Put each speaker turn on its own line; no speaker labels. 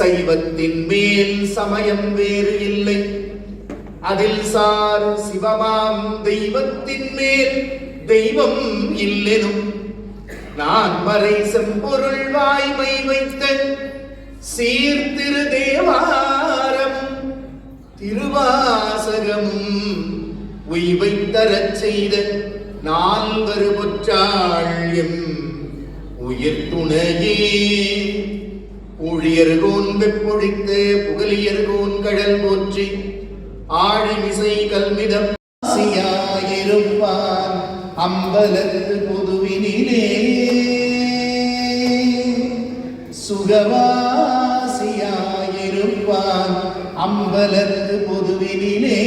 சைவத்தின் மேல் சமயம் வேறு இல்லை. அதில் சார் சிவமாம் தெய்வத்தின் மேல் தெய்வம் இல்லெனும். நான் வரை செம்பொருள் வாய்மை வைத்த சீர்திரு தேவாரம் திருவாசகமும் உய்வை தரச் செய்த நால்வரு பொற்றாள் எம் உயிர் துணையே. ஊழியர்கோன் வெப்பொழித்து புகழியர்கோன் கடல் போற்றி ஆழிமிசை கல்மிதம் சியாயிருப்பான் அம்பலத்து பொதுவினிலே. சுகவாசியாயிருப்பான் அம்பலத்து பொதுவினிலே.